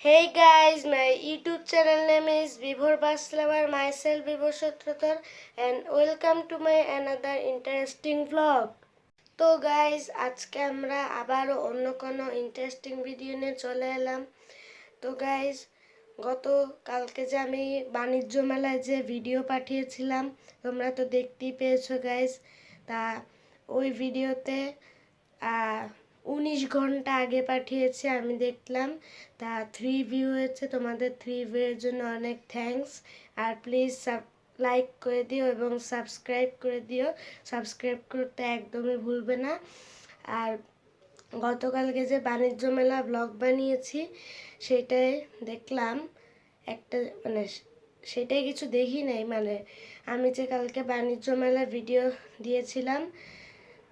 Hey guys, my YouTube channel name is Vibhor Baslavar, myself Vibhor Shatratar and welcome to my another interesting vlog. তো guys আজকে আমরা আবারও অন্য কোনো interesting video নিয়ে চলে এলাম তো গাইজ গত কালকে যে আমি বাণিজ্য মেলায় যে ভিডিও পাঠিয়েছিলাম তোমরা তো দেখতেই পেয়েছ গাইজ তা ওই ভিডিওতে উনিশ ঘণ্টা আগে পাঠিয়েছি, আমি দেখলাম। তা থ্রি ভিউ হয়েছে, তোমাদের থ্রি ভিউয়ের জন্য অনেক থ্যাঙ্কস আর প্লিজ সাব লাইক করে দিও এবং সাবস্ক্রাইব করে দিও। সাবস্ক্রাইব করতে একদমই ভুলবে না। আর গতকালকে যে বাণিজ্য মেলা ব্লগ বানিয়েছি, সেটাই দেখলাম। একটা মানে সেটাই কিছু দেখি নাই। মানে আমি যে কালকে বাণিজ্য মেলার ভিডিও দিয়েছিলাম,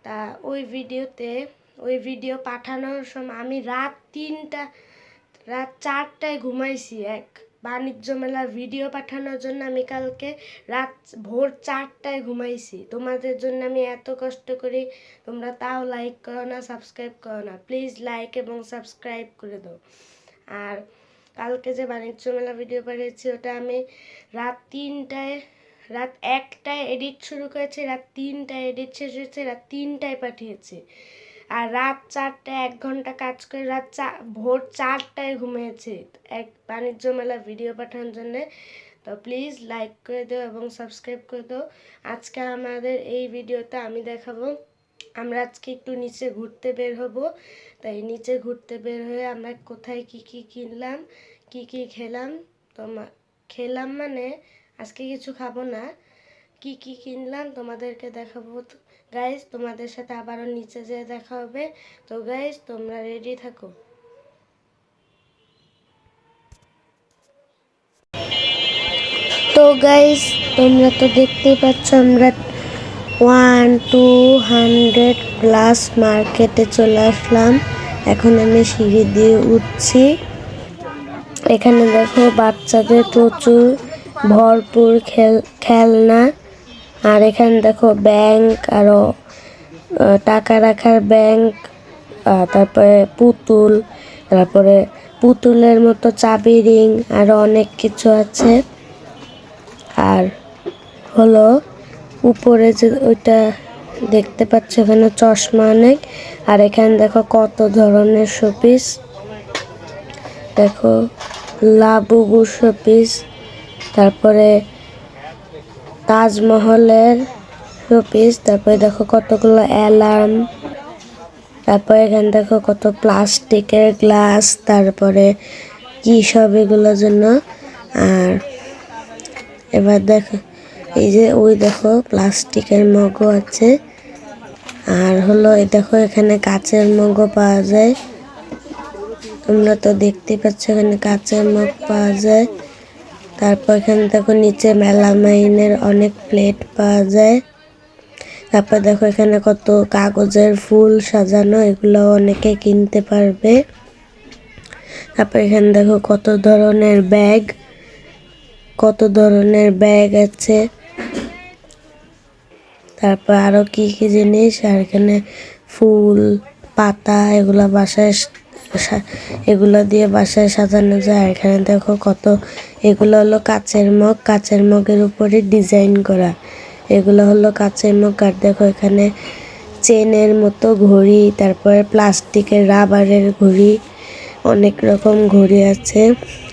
তা ওই ভিডিওতে ওই ভিডিও পাঠানোর সময় আমি রাত তিনটা, রাত চারটায় ঘুমাইছি এক। বাণিজ্য মেলার ভিডিও পাঠানোর জন্য আমি কালকে রাত ভোর চারটায় ঘুমাইছি। তোমাদের জন্য আমি এত কষ্ট করি, তোমরা তাও লাইক করো না সাবস্ক্রাইব করো না। প্লিজ লাইক এবং সাবস্ক্রাইব করে দাও। আর কালকে যে বাণিজ্য মেলা ভিডিও পাঠিয়েছি, ওটা আমি রাত তিনটায়, রাত একটায় এডিট শুরু করেছি, রাত তিনটায় এডিট শেষ হয়েছে, রাত তিনটায় পাঠিয়েছি। আর রাত চারটায় এক ঘণ্টা কাজ করে রাত চা, ভোর চারটায় ঘুমিয়েছি। এক বাণিজ্য মেলা ভিডিও পাঠানোর জন্যে। তো প্লিজ লাইক করে দাও এবং সাবস্ক্রাইব করে দাও। আজকে আমাদের এই ভিডিওতে আমি দেখাবো। আমরা আজকে একটু নিচে ঘুরতে বের হব। তাই নিচে ঘুরতে বের হয়ে আমরা কোথায় কি কি কিনলাম, কি কি খেলাম তো খেলাম মানে আজকে কিছু খাব না। কি কি কিনলাম তোমাদেরকে দেখাবো গাইজ তোমাদের সাথে আবারও নিচে যেয়ে দেখা হবে। তো গাইজ তোমরা রেডি থাকো। তো গাইজ তোমরা তো দেখতেই পাচ্ছ, আমরা ওয়ান টু হান্ড্রেড প্লাস মার্কেটে চলে আসলাম। এখন আমি সিঁড়ি দিয়ে উঠছি। এখানে দেখো, বাচ্চাদের প্রচুর ভরপুর খেল, খেলনা। আর এখানে দেখো ব্যাংক আরও টাকা রাখার ব্যাংক তারপরে পুতুল, তারপরে পুতুলের মতো চাবি রিং আরও অনেক কিছু আছে। আর হলো উপরে যে ওইটা দেখতে পাচ্ছ এখানে চশমা অনেক। আর এখানে দেখো কত ধরনের শোপিস। দেখো লাবুবু শোপিস, তারপরে তাজমহলের শোপিস, তারপরে দেখো কতগুলো অ্যালার্ম, তারপরে এখানে দেখো কত প্লাস্টিকের গ্লাস, তারপরে কি সব এগুলোর জন্য। আর এবার দেখো, এই যে ওই দেখো প্লাস্টিকের মগও আছে। আর হলো, এই দেখো এখানে কাচের মগও পাওয়া যায়। তোমরা তো দেখতে পাচ্ছ এখানে কাচের মগ পাওয়া যায়। তারপর এখানে দেখো নিচে মেলামাইনের অনেক প্লেট পাওয়া যায়। তারপর দেখো এখানে কত কাগজের ফুল সাজানো এগুলো অনেকে কিনতে পারবে। তারপর এখানে দেখো কত ধরনের ব্যাগ, কত ধরনের ব্যাগ আছে। তারপর আরও কি কি জিনিস, আর এখানে ফুল, পাতা, এগুলো বাসায় এগুলো দিয়ে বাসায় সাজানো যায়। এখানে দেখো কত, এগুলো হলো কাচের মগ। কাচের মগের উপরে ডিজাইন করা। এগুলো হলো কাচের মগ। আর দেখো এখানে চেনের মতো ঘড়ি, তারপরে প্লাস্টিকের রাবারের ঘড়ি, অনেক রকম ঘড়ি আছে।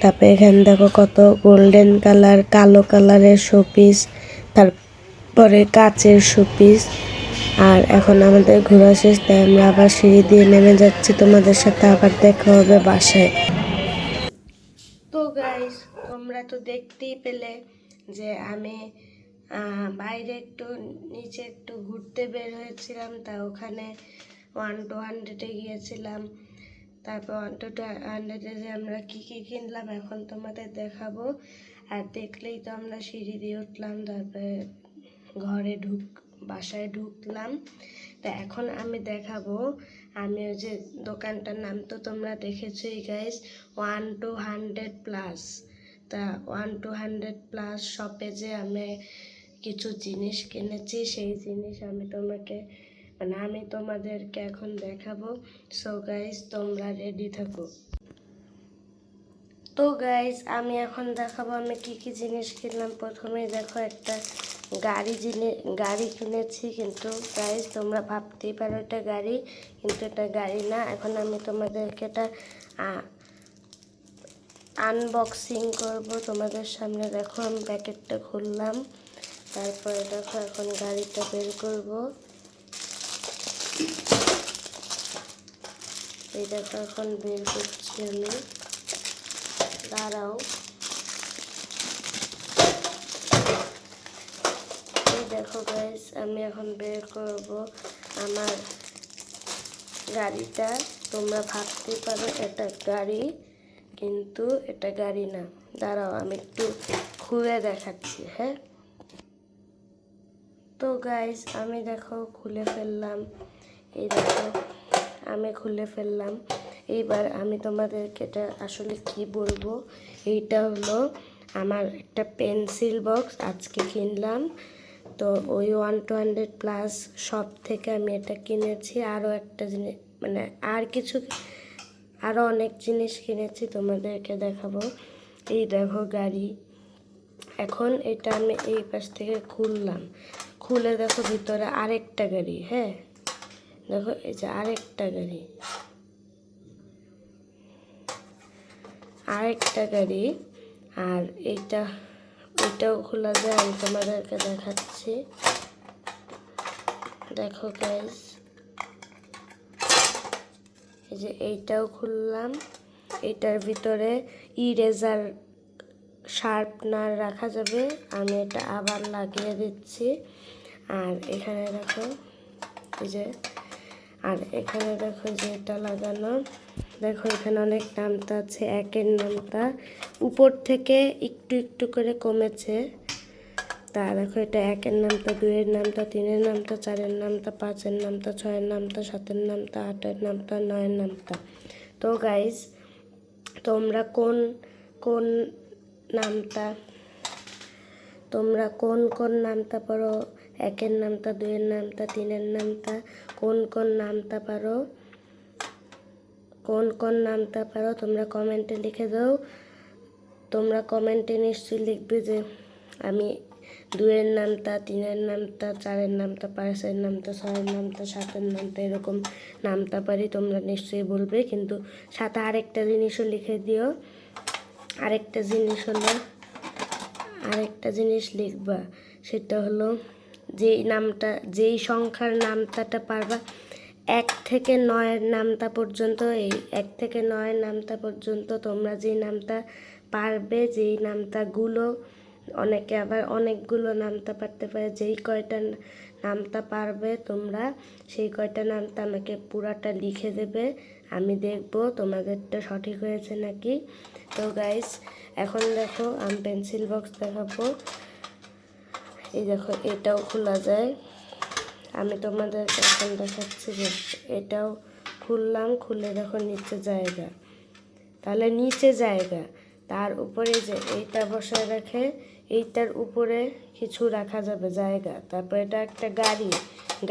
তারপরে এখানে দেখো কত গোল্ডেন কালার, কালো কালারের শোপিস, তারপরে কাচের শোপিস। আর এখন আমাদের ঘোরা শেষ, তাই আমরা আবার সিঁড়ি দিয়ে নেমে যাচ্ছি। তোমাদের সাথে আবার দেখা হবে বাসায়। তো গাইস তোমরা তো দেখতেই পেলে যে আমি বাইরে একটু নিচে একটু ঘুরতে বের হয়েছিলাম, তা ওখানে ওয়ান টু হান্ড্রেডে গিয়েছিলাম। তারপর ওয়ান টু হান্ড্রেডে যে আমরা কী কী কিনলাম, এখন তোমাদের দেখাবো। আর দেখলেই তো আমরা সিঁড়ি দিয়ে উঠলাম, তারপরে ঘরে ঢুক বাসায় ঢুকলাম। তা এখন আমি দেখাবো। আমি ওই যে দোকানটার নাম তো তোমরা দেখেছোই guys one two hundred plus তা ওয়ান টু হান্ড্রেড প্লাস শপে যে আমি কিছু জিনিস কিনেছি, সেই জিনিস আমি তোমাকে মানে আমি তোমাদেরকে এখন দেখাবো। সো গাইজ তোমরা রেডি থাকো। তো গাইজ আমি এখন দেখাবো আমি কি কি জিনিস কিনলাম। প্রথমেই দেখো একটা গাড়ি জিনে, গাড়ি কিনেছি কিন্তু গাইজ তোমরা ভাবতেই পারো এটা গাড়ি, কিন্তু এটা গাড়ি না। এখন আমি তোমাদেরকে এটা আনবক্সিং করব। তোমাদের সামনে দেখো, আমি প্যাকেটটা খুললাম। তারপরে দেখো, এখন গাড়িটা বের করব। এই দেখো, এখন বের করছি আমি। দাঁড়াও এই দেখো গাইস আমি এখন বের করব আমার গাড়িটা। তোমরা ভাবতে পারো, এটা গাড়ি, কিন্তু এটা গাড়ি না। দাঁড়াও, আমি একটু খুলে দেখাচ্ছি হ্যাঁ? তো গাইস আমি দেখো, খুলে ফেললাম। এই দেখো, আমি খুলে ফেললাম। এইবার আমি তোমাদেরকে এটা আসলে কি বলব? এইটা হলো আমার একটা পেন্সিল বক্স আজকে কিনলাম। তো ওই one two hundred plus shop থেকে আমি এটা কিনেছি। আরও একটা জিনিস মানে আর কিছু আরও অনেক জিনিস কিনেছি তোমাদেরকে দেখাবো। এই দেখো গাড়ি। এখন এটা আমি এই পাশ থেকে খুললাম। খুলে দেখো ভিতরে আরেকটা গাড়ি হ্যাঁ? দেখো এই যে আরেকটা গাড়ি। আরেকটা গাড়ি। আর এইটা ওইটাও খোলা যায়, আমি তোমাদেরকে দেখাচ্ছি। দেখো গাইজ এই যে এইটাও খুললাম। এইটার ভিতরে ইরেজার শার্পনার রাখা যাবে, আমি এটা আবার লাগিয়ে দিচ্ছি। আর এখানে দেখো, এই যে, আর এখানে দেখো যে এটা লাগানো। দেখো, এখানে অনেক নামতা আছে, একের নামতা। উপর থেকে একটু একটু করে কমেছে। তা দেখো, এটা একের নামটা দুইয়ের নামটা তিনের নামটা চারের নামটা পাঁচের নামটা ছয়ের নামটা সাতের নামটা আটের নামটা নয়ের নামটা তো গাইজ তোমরা কোন কোন নামটা তোমরা কোন কোন নামটা পারো? একের নামটা দুইয়ের নামটা তিনের নামটা কোন কোন নামটা পারো? কোন কোন নামটা পারো, তোমরা কমেন্টে লিখে দাও। তোমরা কমেন্টে নিশ্চয়ই লিখবে যে আমি দুয়ের নামটা, তিনের নামটা, চারের নামটা, পাঁচের নামটা, ছয়ের নামটা, সাতের নামটা, এরকম নামটা পারি, তোমরা নিশ্চয়ই বলবে। কিন্তু সাথে আরেকটা জিনিসও লিখে দিও। আরেকটা জিনিস হলো, আরেকটা জিনিস লিখবা, সেটা হলো যেই নামটা, যেই সংখ্যার নামটাটা পারবা এক থেকে নয়ের নামটা পর্যন্ত, এই এক থেকে নয়ের নামটা পর্যন্ত তোমরা যেই নামটা পারবে, যেই নামটাগুলো অনেকে আবার অনেকগুলো নামতা পারতে পারে, যেই কয়টা নামতা পারবে তোমরা, সেই কয়টা নামতা আমাকে পুরাটা লিখে দেবে, আমি দেখব তোমাদেরটা সঠিক হয়েছে নাকি। তো গাইস এখন দেখো, আমি পেন্সিল বক্স দেখাবো। এই দেখো, এটাও খোলা যায়। আমি তোমাদের এখন দেখাচ্ছি এটাও খুললাম, খুলে দেখো নিচে জায়গা। তাহলে নিচে জায়গা, তার উপরে যে এইটা বসায় রাখে এইটার উপরে কিছু রাখা যাবে, জায়গা। তারপর এটা একটা গাড়ি,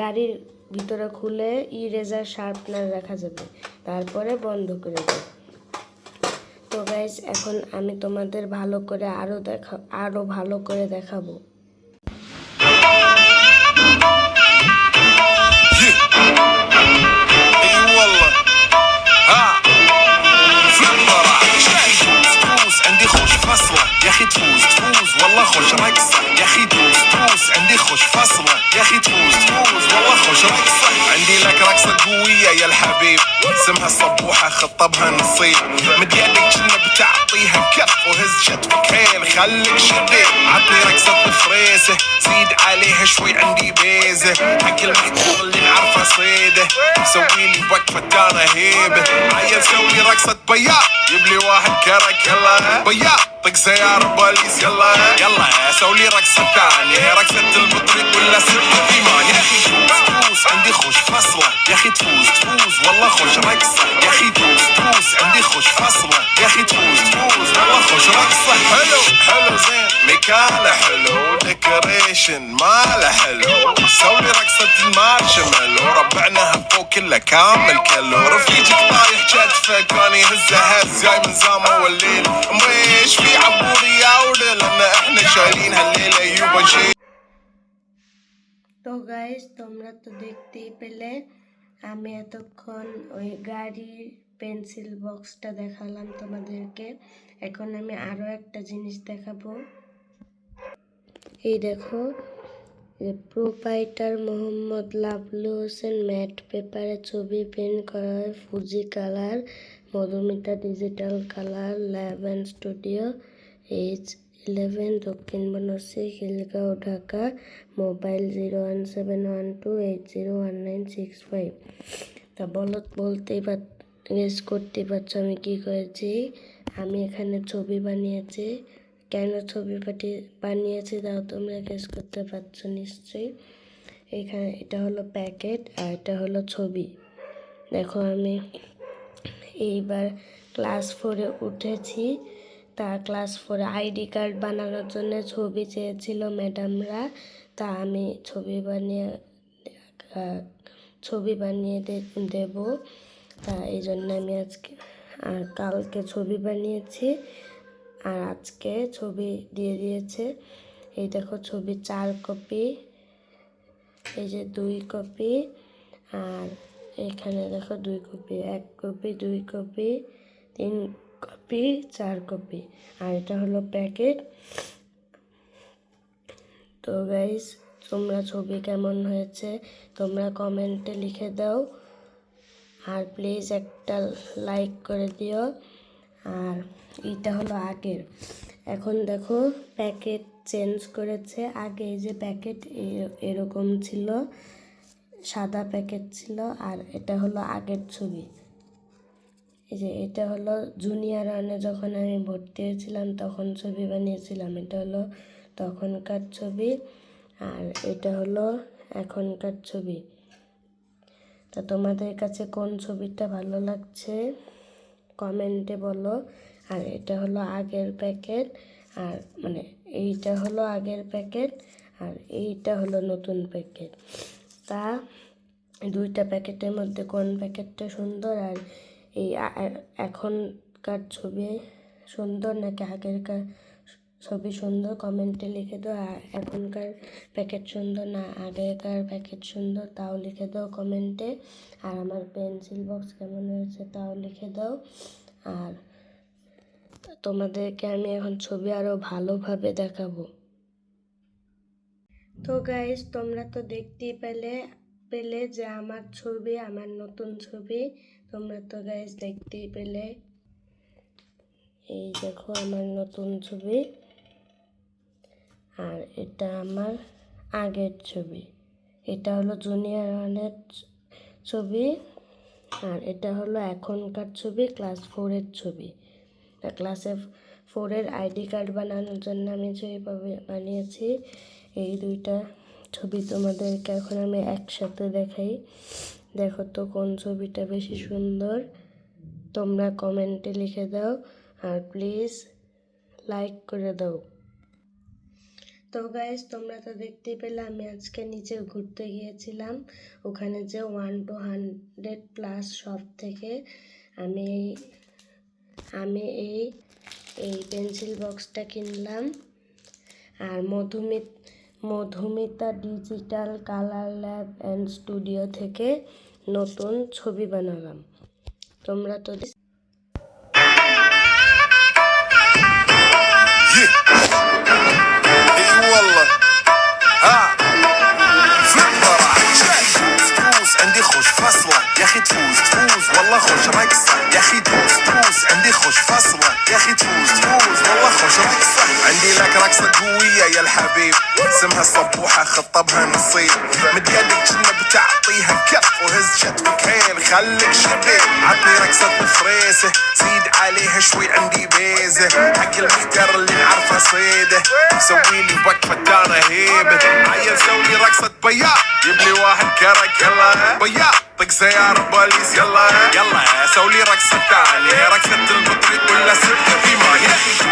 গাড়ির ভিতরে খুলে ইরেজার শার্পনার রাখা যাবে, তারপরে বন্ধ করে দেবে। তো গাইজ এখন আমি তোমাদের ভালো করে আরও দেখা আরও ভালো করে দেখাবো। يا أخي تفوز تفوز والله خوش رقصة. يا أخي تفوز تفوز عندي خوش فصلة. يا أخي تفوز تفوز والله خوش رقصة. عندي لك رقصة قوية يا الحبيب. اسمها صبوحة خطبها نصيب. مد يدك كنا بتعطيها كف وهز شتفك هيل خليك شديد عطني رقصة فريسة زيد عليها شوي عندي بيزة. حق المحتوى اللي نعرفه صيدة. سوي لي وقفة أنا هيبة عيل سوي رقصة بياض. جيب لي واحد كرك يلا بياض. طق سيارة بوليس يلا يلا سوي لي رقصة ثانية. رقصة البطريق ولا سرقة ايمان يا أخي تفوز عندي خوش فصلة يا أخي تفوز تفوز. والله خوش رقصة. يا أخي تفوز تفوز. عندي خوش فصلة يا أخي تفوز تفوز. والله خوش رقصة. حلو حلو. زين. مكانه حلو. ديكوريشن ماله حلو سوي رقصة المارشميلو ربعناها فوق كله كامل كلو رفيجك طايح كتفك كان يهزه هز جاي من زامه والليل شايلين هالليلة يوبا نشيل তো গাইস তোমরা তো দেখতেই পেলে আমি এতক্ষণ ওই গাড়ির পেন্সিল বক্সটা দেখালাম তোমাদেরকে এখন আমি আরও একটা জিনিস দেখাবো এই দেখো প্রোপাইটার মোহাম্মদ লাভলু হোসেন ম্যাট পেপারে ছবি পেন করা হয় Fuji colour Madhumita digital colour lab and studio H eleven Dakshin Banasree Khilgaon Dhaka mobile zero one seven one two eight zero one nine six five তা বলো, বলতেই পার গেস করতেই পারছ আমি কী করেছি? আমি এখানে ছবি বানিয়েছি। কেন ছবি পাঠি, বানিয়েছি তাও তোমরা গেস করতে পারছ নিশ্চয়ই। এখানে এটা হলো প্যাকেট আর এটা হলো ছবি। দেখো আমি এইবার ক্লাস ফোরে উঠেছি। তা ক্লাস ফোরে আইডি কার্ড বানানোর জন্য ছবি চেয়েছিল ম্যাডামরা তা আমি ছবি বানিয়ে ছবি বানিয়ে দেব। তা এই জন্য আমি আজকে আর কালকে ছবি বানিয়েছি। আর আজকে ছবি দিয়ে দিয়েছে। এই দেখো ছবি চার কপি, এই যে দুই কপি, আর এখানে দেখো দুই কপি, এক কপি, দুই কপি, তিন কপি, চার কপি, আর এটা হলো প্যাকেট। তো গাইস তোমরা ছবি কেমন হয়েছে তোমরা কমেন্টে লিখে দাও। আর প্লিজ একটা লাইক করে দিও। আর এটা হলো আগের। এখন দেখো প্যাকেট চেঞ্জ করেছে। আগে এই যে প্যাকেট এরকম ছিল, সাদা প্যাকেট ছিল, আর এটা হলো আগের ছবি। এই যে এটা হলো জুনিয়র ওয়ানে যখন আমি ভর্তি হয়েছিলাম, তখন ছবি বানিয়েছিলাম। এটা হলো তখনকার ছবি, আর এটা হলো এখনকার ছবি। তা তোমাদের কাছে কোন ছবিটা ভালো লাগছে? কমেন্টে বলো। আর এটা হলো আগের প্যাকেট। আর মানে এইটা হলো আগের প্যাকেট। আর এইটা হলো নতুন প্যাকেট। তা দুইটা প্যাকেটের মধ্যে কোন প্যাকেটটা সুন্দর? আর এই এখনকার ছবি সুন্দর নাকি আগেরকার ছবি সুন্দর কমেন্টে লিখে দাও। এখনকার প্যাকেট সুন্দর না, আগেকার প্যাকেট সুন্দর, তাও লিখে দাও কমেন্টে। আর আমার পেন্সিল বক্স কেমন হয়েছে তাও লিখে দাও। আর তোমাদেরকে আমি এখন ছবি আরও ভালোভাবে দেখাবো। তো গাইস তোমরা তো দেখতেই পেলে পেলে যে আমার ছবি, আমার নতুন ছবি। তোমরা তো গাইজ দেখতেই পেলে। এই দেখো আমার নতুন ছবি। আর এটা আমার আগের ছবি। এটা হলো জুনিয়র ওয়ানের ছবি আর এটা হলো এখনকার ছবি ক্লাস ফোরের ছবি। ক্লাসে ফোরের আইডি কার্ড বানানোর জন্য আমি ছবিভাবে বানিয়েছি, এই দুইটা ছবি তোমাদেরকে এখন আমি একসাথে দেখাই। দেখো তো কোন ছবিটা বেশি সুন্দর। তোমরা কমেন্টে লিখে দাও আর প্লিজ লাইক করে দাও। তো গাইজ তোমরা তো দেখতেই পেলে আমি আজকে নিচে ঘুরতে গিয়েছিলাম। ওখানে যে one two hundred plus shop থেকে আমি আমি এই এই পেন্সিল বক্সটা কিনলাম। আর Madhumita, Madhumita digital colour lab and studio থেকে নতুন ছবি বানালাম। তোমরা তো اي والله. ها. فلتر تفوز تفوز عندي خوش فصلة يا أخي تفوز تفوز. والله خوش رقصة. يا أخي تفوز تفوز. عندي خوش فصلة يا أخي تفوز. عندي لك رقصة قوية يا الحبيب. اسمها الصبوحة خطبها نصيب. مد يدك كنا بتعطيها كف وهز شتفك هيل خليك شبيب عطني رقصة فريسة زيد عليها شوي عندي بيزة. حق الميتر اللي نعرفه صيدة. سوي لي وقفة أنا هيبة عيل سوي رقصة بياع جيب لي واحد كرك يلا. بياع طق سيارة بوليس يلا. يلا. سوي رقصة ثانية. رقصة البطريق ولا ستة في ما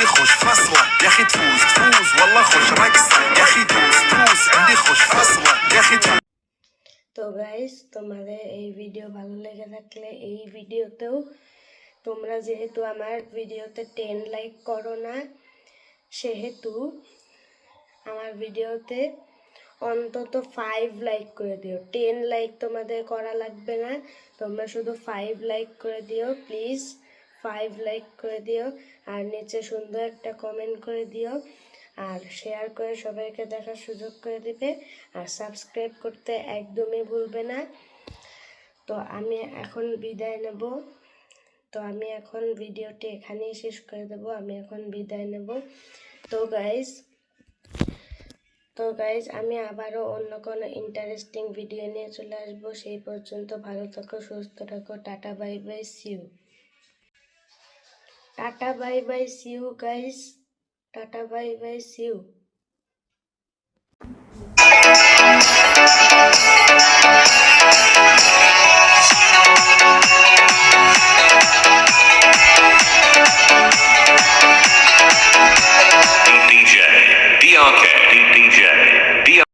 عندي خوش فصلة يا اخي تفوز تفوز والله خوش رقصة يا اخي تفوز تفوز عندي خوش فصلة يا اخي تفوز তো গাইস তোমাদের এই ভিডিও ভালো লেগে থাকলে এই ভিডিওতেও তোমরা যেহেতু আমার ভিডিওতে টেন লাইক করো না সেহেতু আমার ভিডিওতে অন্তত ফাইভ লাইক করে দিও টেন লাইক তোমাদের করা লাগবে না তোমরা শুধু ফাইভ লাইক করে দিও প্লিজ ফাইভ লাইক করে দিও আর নিচে সুন্দর একটা কমেন্ট করে দিও আর শেয়ার করে সবাইকে দেখার সুযোগ করে দিবে আর সাবস্ক্রাইব করতে একদমই ভুলবে না। তো আমি এখন বিদায় নেব। তো আমি এখন ভিডিওটি এখানেই শেষ করে দেব। আমি এখন বিদায় নেব। তো গাইজ তো গাইজ আমি আবারও অন্য কোনো ইন্টারেস্টিং ভিডিও নিয়ে চলে আসব। সেই পর্যন্ত ভালো থাকো, সুস্থ থাকো, tata bye bye see you tata bye bye see you guys tata bye bye see you